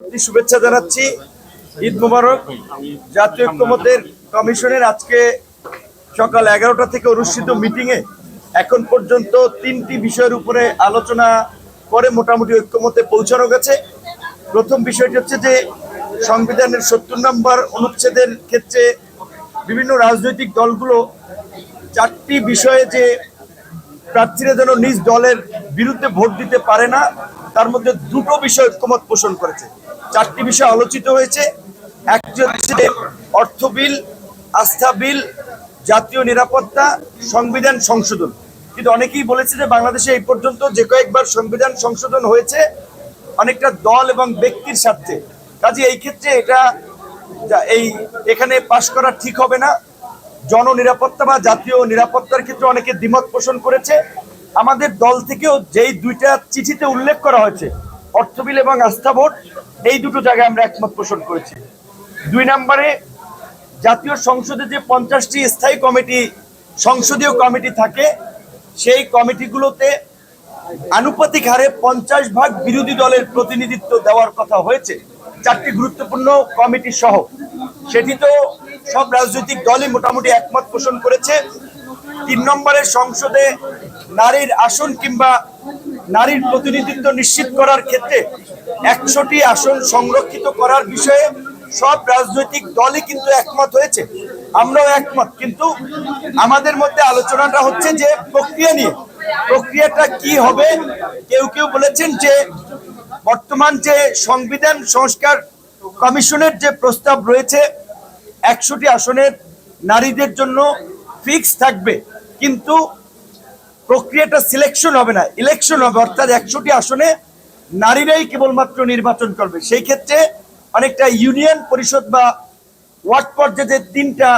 শুভেচ্ছা জানাচ্ছি। ঈদ মোবারক। জাতীয় ঐক্যমতের কমিশনের আজকে সকাল এগারোটা থেকে অনুষ্ঠিত মিটিংয়ে এখন পর্যন্ত তিনটি বিষয়ের উপরে আলোচনা করে মোটামুটি ঐক্যমতে পৌঁছানো গেছে। প্রথম বিষয়টি হচ্ছে যে, সংবিধানের সত্তর নম্বর অনুচ্ছেদের ক্ষেত্রে বিভিন্ন রাজনৈতিক দলগুলো চারটি বিষয়ে যে প্রার্থীরা যেন নিজ দলের বিরুদ্ধে ভোট দিতে পারে না তার মধ্যে দুটো বিষয় ঐক্যমত পোষণ করেছে। চারটি বিষয় আলোচিত হয়েছে। একটি হচ্ছে অর্থ বিল, আস্থা বিল, জাতীয় নিরাপত্তা, সংবিধান সংশোধন। কিন্তু অনেকেই বলেছে যে বাংলাদেশে এই পর্যন্ত যে কয়েকবার সংবিধান সংশোধন হয়েছে, অনেকটা দল এবং ব্যক্তির স্বার্থে। কাজে এই ক্ষেত্রে এটা এই এখানে পাশ করা ঠিক হবে না। জননিরাপত্তা বা জাতীয় নিরাপত্তার ক্ষেত্রে অনেকে দ্বিমত পোষণ করেছে। আমাদের দল থেকেও যেই দুইটা চিঠিতে উল্লেখ করা হয়েছে অর্থ বিল এবং আস্থা ভোট এই দুটো জায়গায় আমরা একমত পোষণ করেছি। দুই নম্বরে, জাতীয় সংসদে যে পঞ্চাশটি স্থায়ী কমিটি, সংসদীয় কমিটি থাকে, সেই কমিটিগুলোতে আনুপাতিক হারে পঞ্চাশ ভাগ বিরোধী দলের প্রতিনিধিত্ব দেওয়ার কথা হয়েছে। চারটি গুরুত্বপূর্ণ কমিটি সহ। সেটি তো সব রাজনৈতিক দলই মোটামুটি একমত পোষণ করেছে। তিন নম্বরের সংসদে নারীর আসন কিংবা নারীর প্রতিনিধিত্ব নিশ্চিত করার ক্ষেত্রে একশোটি আসন সংরক্ষিত করার বিষয়ে সব রাজনৈতিক দলই কিন্তু একমত হয়েছে। আমরাও একমত, কিন্তু আমাদের মধ্যে আলোচনাটা হচ্ছে যে প্রক্রিয়া নিয়ে। প্রক্রিয়াটা কি হবে? কেউ কেউ বলেছেন যে বর্তমান যে সংবিধান সংস্কার কমিশনের যে প্রস্তাব রয়েছে, একশোটি আসনের নারীদের জন্য ফিক্স থাকবে, কিন্তু প্রক্রিয়াটা সিলেকশন হবে না। ইলেকশন হবে, অর্থাৎ একশোটি আসনে নারীরাই কেবলমাত্র নির্বাচন করবে। সেই ক্ষেত্রে অনেকটা ইউনিয়ন পরিষদ বা ওয়ার্ড পর্যায়ে যে তিনটা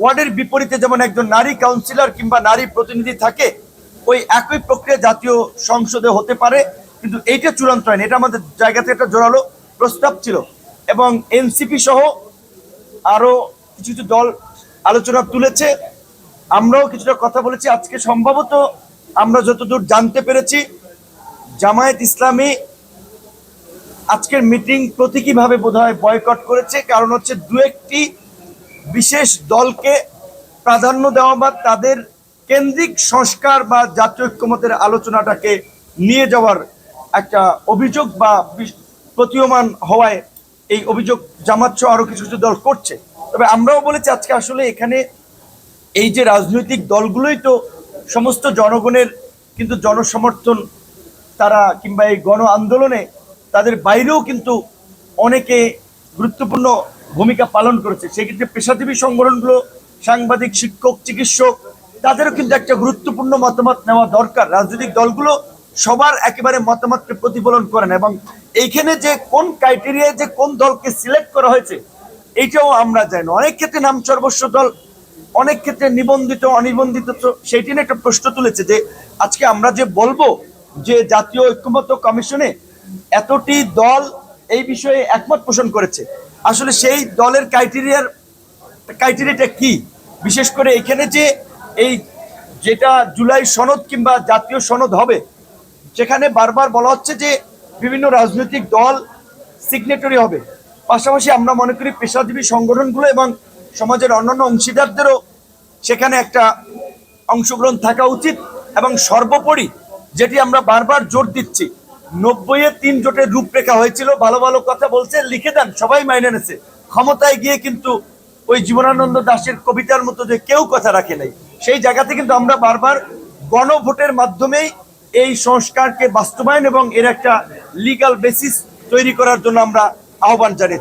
ওয়ার্ডের বিপরীতে যেমন একজন নারী কাউন্সিলর কিংবা নারী প্রতিনিধি থাকে, ওই একই প্রক্রিয়া জাতীয় সংসদে হতে পারে, কিন্তু এইটা চূড়ান্ত হয়নি। এটা আমাদের জায়গাতে একটা জোরালো প্রস্তাব ছিল। এবং এনসিপি সহ আরও কিছু কিছু দল আলোচনা তুলেছে। আমরাও কিছুটা কথা বলেছি। আজকে সম্ভবত আমরা যতদূর জানতে পেরেছি, জামায়াত ইসলামী আজকের মিটিং প্রতীকীভাবে বোধহয় বয়কট করেছে। কারণ হচ্ছে দু একটি বিশেষ দলকে প্রাধান্য দেওয়া বা তাদের কেন্দ্রিক সংস্কার বা জাতীয় ঐক্যমতের আলোচনাটাকে নিয়ে যাওয়ার একটা অভিযোগ বা প্রতীয়মান হওয়ায় এই অভিযোগ সহ আরও কিছু কিছু দল করছে। তবে আমরাও বলেছি, আজকে আসলে এখানে এই যে রাজনৈতিক দলগুলোই তো সমস্ত জনগণের কিন্তু জনসমর্থন তারা কিংবা এই গণ আন্দোলনে তাদের বাইরেও কিন্তু অনেকে গুরুত্বপূর্ণ ভূমিকা পালন করেছে সেক্ষেত্রে পেশাজীবী সংগঠনগুলো, সাংবাদিক, শিক্ষক, চিকিৎসক, তাদেরও কিন্তু একটা গুরুত্বপূর্ণ মতামত নেওয়া দরকার রাজনৈতিক দলগুলো সবার একেবারে মতামতকে প্রতিফলন করেন এবং এইখানে যে কোন ক্রাইটেরিয়ায় যে কোন দলকে সিলেক্ট করা হয়েছে, এইটাও আমরা জানি। অনেক ক্ষেত্রে নাম সর্বস্ব দল অনেক ক্ষেত্রে নিবন্ধিত, অনিবন্ধিত সেইটি নিয়ে একটা প্রশ্ন তুলেছে যে আজকে আমরা যে বলব যে জাতীয় ঐক্যমত্য কমিশনে এতটি দল এই বিষয়ে একমত পোষণ করেছে। আসলে সেই দলের ক্রাইটেরিয়ার ক্রাইটেরিয়াটা কি? বিশেষ করে এখানে যে এই যেটা জুলাই সনদ কিংবা জাতীয় সনদ হবে, যেখানে বারবার বলা হচ্ছে যে বিভিন্ন রাজনৈতিক দল সিগনেটরি হবে। পাশাপাশি আমরা মনে করি পেশাজীবী সংগঠনগুলো এবং সমাজের অন্যান্য অংশীদারদেরও সেখানে একটা অংশগ্রহণ থাকা উচিত এবং সর্বোপরি যেটি আমরা বারবার জোর দিচ্ছি, নব্বইয়ে তিন জোটের রূপরেখা হয়েছিল, ভালো ভালো কথা বলছে, লিখে দেন, সবাই মাইনে নেছে ক্ষমতায় গিয়ে কিন্তু ওই জীবনানন্দ দাশের কবিতার মতো যে কেউ কথা রাখে নাই। সেই জায়গাতে কিন্তু আমরা বারবার গণভোটের মাধ্যমেই এই সংস্কারকে বাস্তবায়ন এবং এর একটা লিগাল বেসিস তৈরি করার জন্য আমরা আহ্বান জানিয়েছি।